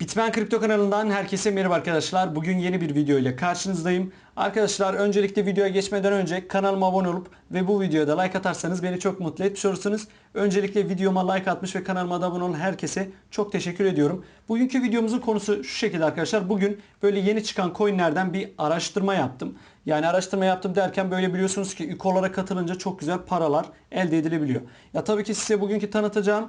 Bitmen Kripto kanalından herkese merhaba arkadaşlar. Bugün yeni bir video ile karşınızdayım. Arkadaşlar öncelikle videoya geçmeden önce kanalıma abone olup ve bu videoda like atarsanız beni çok mutlu etmiş olursunuz. Öncelikle videoma like atmış ve kanalıma da abone olan herkese çok teşekkür ediyorum. Bugünkü videomuzun konusu şu şekilde arkadaşlar. Bugün böyle yeni çıkan coinlerden bir araştırma yaptım. Yani araştırma yaptım derken böyle biliyorsunuz ki UKO'lara katılınca çok güzel paralar elde edilebiliyor. Ya tabii ki size bugünkü tanıtacağım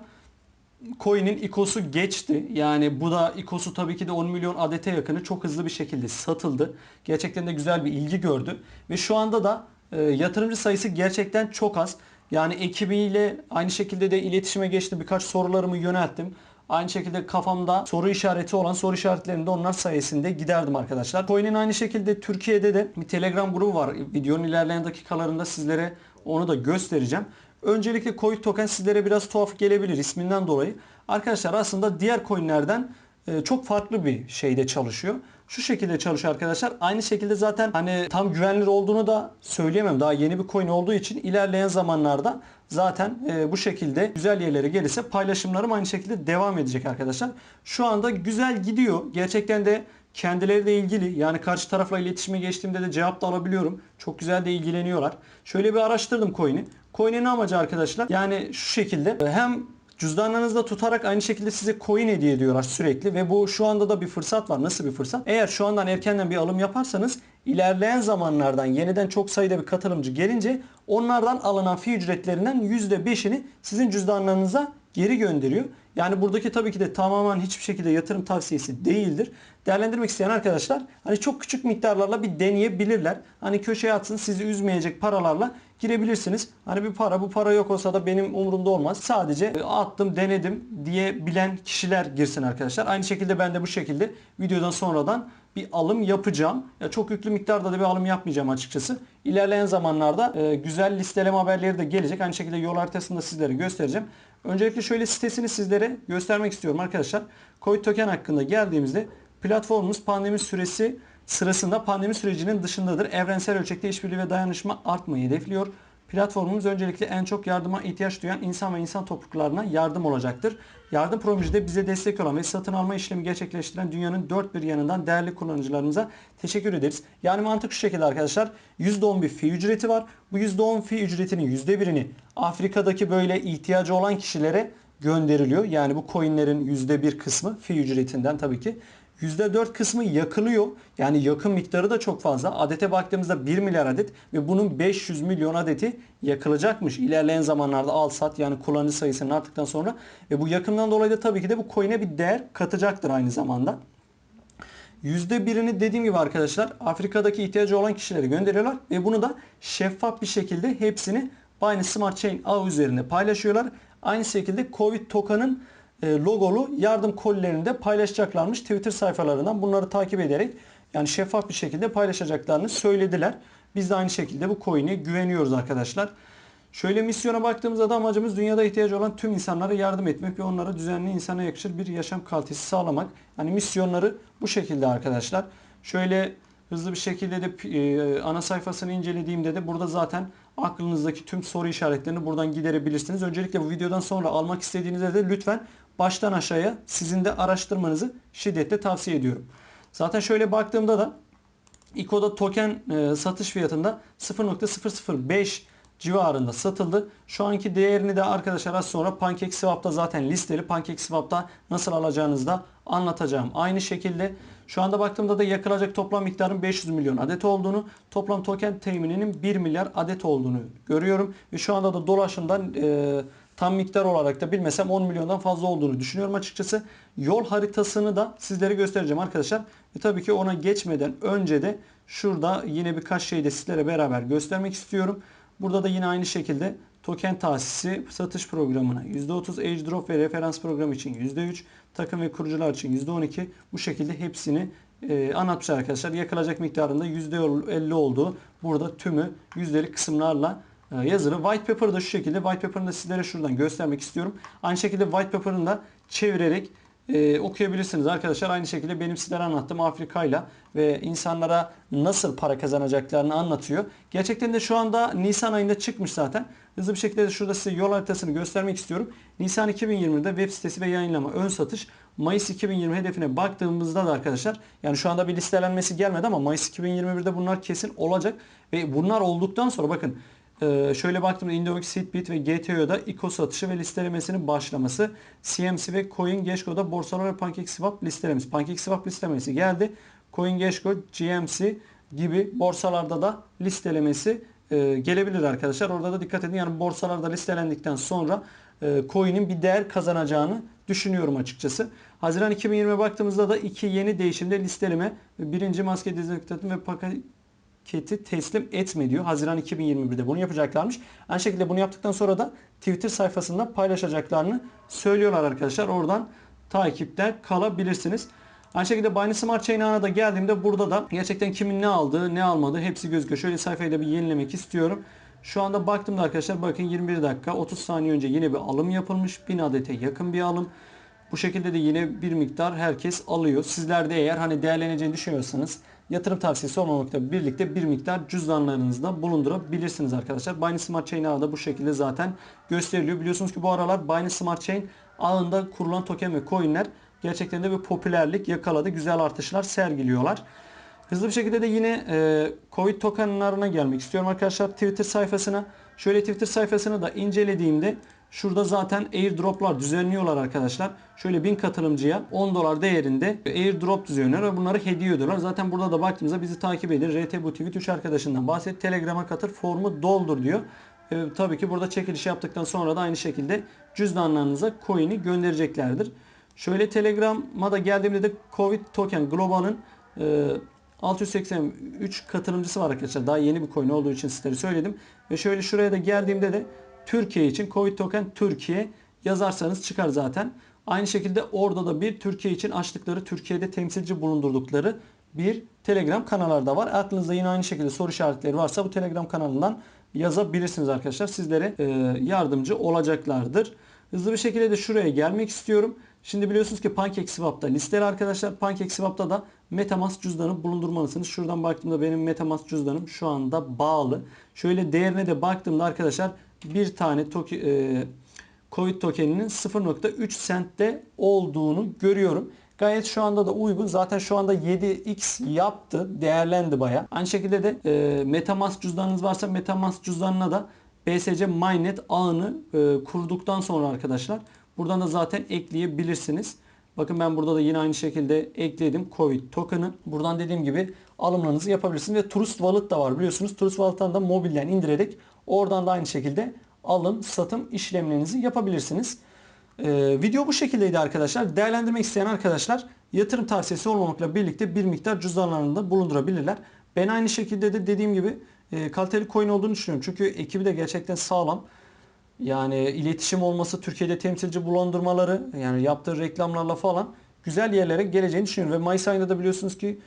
coin'in ikosu geçti. Yani bu da ikosu tabii ki de 10 milyon adete yakını çok hızlı bir şekilde satıldı. Gerçekten de güzel bir ilgi gördü. Ve şu anda da e, yatırımcı sayısı gerçekten çok az. Yani ekibiyle aynı şekilde de iletişime geçti. Birkaç sorularımı yönelttim. Aynı şekilde kafamda soru işareti olan soru işaretlerini de onlar sayesinde giderdim arkadaşlar. Coin'in aynı şekilde Türkiye'de de bir Telegram grubu var. Videonun ilerleyen dakikalarında sizlere onu da göstereceğim. Öncelikle coin token sizlere biraz tuhaf gelebilir isminden dolayı. Arkadaşlar aslında diğer coinlerden e, çok farklı bir şeyde çalışıyor. Şu şekilde çalışıyor arkadaşlar. Aynı şekilde zaten hani tam güvenilir olduğunu da söyleyemem. Daha yeni bir coin olduğu için ilerleyen zamanlarda zaten e, bu şekilde güzel yerlere gelirse paylaşımlarım aynı şekilde devam edecek arkadaşlar. Şu anda güzel gidiyor. Gerçekten de kendileriyle ilgili yani karşı tarafla iletişime geçtiğimde de cevap da alabiliyorum. Çok güzel de ilgileniyorlar. Şöyle bir araştırdım coin'i. Coin'in amacı arkadaşlar yani şu şekilde hem Cüzdanlarınızda tutarak aynı şekilde size coin hediye ediyorlar sürekli ve bu şu anda da bir fırsat var. Nasıl bir fırsat? Eğer şu andan erkenden bir alım yaparsanız ilerleyen zamanlardan yeniden çok sayıda bir katılımcı gelince onlardan alınan fi ücretlerinden %5'ini sizin cüzdanlarınıza geri gönderiyor. Yani buradaki tabii ki de tamamen hiçbir şekilde yatırım tavsiyesi değildir. Değerlendirmek isteyen arkadaşlar hani çok küçük miktarlarla bir deneyebilirler. Hani köşeye atsın sizi üzmeyecek paralarla girebilirsiniz. Hani bir para bu para yok olsa da benim umurumda olmaz. Sadece e, attım denedim diye bilen kişiler girsin arkadaşlar. Aynı şekilde ben de bu şekilde videodan sonradan bir alım yapacağım. Ya çok yüklü miktarda da bir alım yapmayacağım açıkçası. İlerleyen zamanlarda e, güzel listeleme haberleri de gelecek. Aynı şekilde yol haritasını sizlere göstereceğim. Öncelikle şöyle sitesini sizlere göstermek istiyorum arkadaşlar. Coin Token hakkında geldiğimizde platformumuz pandemi süresi sırasında pandemi sürecinin dışındadır. Evrensel ölçekte işbirliği ve dayanışma artmayı hedefliyor. Platformumuz öncelikle en çok yardıma ihtiyaç duyan insan ve insan topluluklarına yardım olacaktır. Yardım projede bize destek olan ve satın alma işlemi gerçekleştiren dünyanın dört bir yanından değerli kullanıcılarımıza teşekkür ederiz. Yani mantık şu şekilde arkadaşlar. %10 bir fi ücreti var. Bu %10 fi ücretinin %1'ini Afrika'daki böyle ihtiyacı olan kişilere gönderiliyor. Yani bu coinlerin %1 kısmı fi ücretinden tabii ki. %4 kısmı yakılıyor. Yani yakın miktarı da çok fazla. Adete baktığımızda 1 milyar adet ve bunun 500 milyon adeti yakılacakmış. İlerleyen zamanlarda al sat yani kullanıcı sayısının arttıktan sonra. Ve bu yakından dolayı da tabii ki de bu coin'e bir değer katacaktır aynı zamanda. %1'ini dediğim gibi arkadaşlar Afrika'daki ihtiyacı olan kişilere gönderiyorlar ve bunu da şeffaf bir şekilde hepsini Binance Smart Chain ağ üzerinde paylaşıyorlar. Aynı şekilde Covid token'ın logolu yardım kolilerini de paylaşacaklarmış Twitter sayfalarından. Bunları takip ederek yani şeffaf bir şekilde paylaşacaklarını söylediler. Biz de aynı şekilde bu coin'e güveniyoruz arkadaşlar. Şöyle misyona baktığımızda da amacımız dünyada ihtiyacı olan tüm insanlara yardım etmek ve onlara düzenli insana yakışır bir yaşam kalitesi sağlamak. Hani misyonları bu şekilde arkadaşlar. Şöyle hızlı bir şekilde de e, ana sayfasını incelediğimde de burada zaten aklınızdaki tüm soru işaretlerini buradan giderebilirsiniz. Öncelikle bu videodan sonra almak istediğinizde de lütfen baştan aşağıya sizin de araştırmanızı şiddetle tavsiye ediyorum. Zaten şöyle baktığımda da İKO'da token e, satış fiyatında 0.005 civarında satıldı. Şu anki değerini de arkadaşlar az sonra PancakeSwap'ta zaten listeli. PancakeSwap'ta nasıl alacağınızı da anlatacağım. Aynı şekilde şu anda baktığımda da yakılacak toplam miktarın 500 milyon adet olduğunu, toplam token temininin 1 milyar adet olduğunu görüyorum. Ve şu anda da dolaşımdan e, tam miktar olarak da bilmesem 10 milyondan fazla olduğunu düşünüyorum açıkçası. Yol haritasını da sizlere göstereceğim arkadaşlar. Ve tabii ki ona geçmeden önce de şurada yine birkaç şeyi de sizlere beraber göstermek istiyorum. Burada da yine aynı şekilde token tahsisi satış programına %30 airdrop ve referans programı için %3 takım ve kurucular için %12 bu şekilde hepsini e, anlatmışlar arkadaşlar. Yakılacak miktarında %50 olduğu burada tümü yüzdelik kısımlarla e, yazılı. White paper da şu şekilde. White paper'ını da sizlere şuradan göstermek istiyorum. Aynı şekilde white paper'ını da çevirerek e, okuyabilirsiniz arkadaşlar. Aynı şekilde benim sizlere anlattığım Afrika ile ve insanlara nasıl para kazanacaklarını anlatıyor. Gerçekten de şu anda Nisan ayında çıkmış zaten. Hızlı bir şekilde de şurada size yol haritasını göstermek istiyorum. Nisan 2020'de web sitesi ve yayınlama ön satış Mayıs 2020 hedefine baktığımızda da arkadaşlar yani şu anda bir listelenmesi gelmedi ama Mayıs 2021'de bunlar kesin olacak ve bunlar olduktan sonra bakın ee, şöyle baktığımda Indox, Seedbit ve GTO'da ICO satışı ve listelemesinin başlaması. CMC ve CoinGecko'da borsalar ve PancakeSwap listelemesi. PancakeSwap listelemesi geldi. CoinGecko, GMC gibi borsalarda da listelemesi e, gelebilir arkadaşlar. Orada da dikkat edin. Yani borsalarda listelendikten sonra e, coin'in bir değer kazanacağını düşünüyorum açıkçası. Haziran 2020'ye baktığımızda da iki yeni değişimde listeleme. Birinci maske dezenfektanı ve paket paketi teslim etme diyor. Haziran 2021'de bunu yapacaklarmış. Aynı şekilde bunu yaptıktan sonra da Twitter sayfasında paylaşacaklarını söylüyorlar arkadaşlar. Oradan takipte kalabilirsiniz. Aynı şekilde Binance Smart Chain ağına da geldiğimde burada da gerçekten kimin ne aldığı, ne almadığı hepsi gözüküyor. Şöyle sayfayı da bir yenilemek istiyorum. Şu anda baktığımda arkadaşlar bakın 21 dakika 30 saniye önce yine bir alım yapılmış. 1000 adete yakın bir alım. Bu şekilde de yine bir miktar herkes alıyor. Sizler de eğer hani değerleneceğini düşünüyorsanız yatırım tavsiyesi olmamakla birlikte bir miktar cüzdanlarınızda bulundurabilirsiniz arkadaşlar. Binance Smart Chain ağı da bu şekilde zaten gösteriliyor. Biliyorsunuz ki bu aralar Binance Smart Chain ağında kurulan token ve coinler gerçekten de bir popülerlik yakaladı. Güzel artışlar sergiliyorlar. Hızlı bir şekilde de yine e, Covid tokenlarına gelmek istiyorum arkadaşlar Twitter sayfasına. Şöyle Twitter sayfasını da incelediğimde Şurada zaten airdroplar düzenliyorlar arkadaşlar. Şöyle 1000 katılımcıya 10 dolar değerinde airdrop düzenliyorlar ve bunları hediye ediyorlar. Zaten burada da baktığımızda bizi takip edin. RT bu tweet 3 arkadaşından bahset. Telegram'a katıl formu doldur diyor. E, tabii ki burada çekiliş yaptıktan sonra da aynı şekilde cüzdanlarınıza coin'i göndereceklerdir. Şöyle Telegram'a da geldiğimde de Covid Token Global'ın e, 683 katılımcısı var arkadaşlar. Daha yeni bir coin olduğu için sizlere söyledim. Ve şöyle şuraya da geldiğimde de Türkiye için Covid Token Türkiye yazarsanız çıkar zaten. Aynı şekilde orada da bir Türkiye için açtıkları, Türkiye'de temsilci bulundurdukları bir Telegram kanalları da var. Aklınızda yine aynı şekilde soru işaretleri varsa bu Telegram kanalından yazabilirsiniz arkadaşlar. Sizlere e, yardımcı olacaklardır. Hızlı bir şekilde de şuraya gelmek istiyorum. Şimdi biliyorsunuz ki PancakeSwap'ta listeli arkadaşlar. PancakeSwap'ta da Metamask cüzdanı bulundurmalısınız. Şuradan baktığımda benim Metamask cüzdanım şu anda bağlı. Şöyle değerine de baktığımda arkadaşlar bir tane toki, e, Covid tokeninin 0.3 centte olduğunu görüyorum. Gayet şu anda da uygun. Zaten şu anda 7x yaptı. Değerlendi baya. Aynı şekilde de e, Metamask cüzdanınız varsa Metamask cüzdanına da BSC Mainnet ağını e, kurduktan sonra arkadaşlar buradan da zaten ekleyebilirsiniz. Bakın ben burada da yine aynı şekilde ekledim Covid token'ı. Buradan dediğim gibi alımlarınızı yapabilirsiniz ve Trust Wallet da var biliyorsunuz. Trust Wallet'tan da mobilden indirerek oradan da aynı şekilde alım satım işlemlerinizi yapabilirsiniz. Ee, video bu şekildeydi arkadaşlar. Değerlendirmek isteyen arkadaşlar yatırım tavsiyesi olmamakla birlikte bir miktar cüzdanlarında bulundurabilirler. Ben aynı şekilde de dediğim gibi e, kaliteli coin olduğunu düşünüyorum. Çünkü ekibi de gerçekten sağlam. Yani iletişim olması, Türkiye'de temsilci bulundurmaları, yani yaptığı reklamlarla falan güzel yerlere geleceğini düşünüyorum. Ve Mayıs ayında da biliyorsunuz ki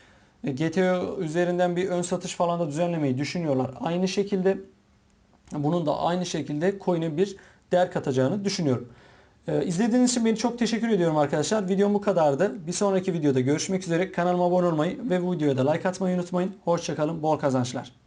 e, GTO üzerinden bir ön satış falan da düzenlemeyi düşünüyorlar. Aynı şekilde bunun da aynı şekilde coin'e bir değer katacağını düşünüyorum. Ee, izlediğiniz için beni çok teşekkür ediyorum arkadaşlar. Videom bu kadardı. Bir sonraki videoda görüşmek üzere. Kanalıma abone olmayı ve bu videoya da like atmayı unutmayın. Hoşçakalın. Bol kazançlar.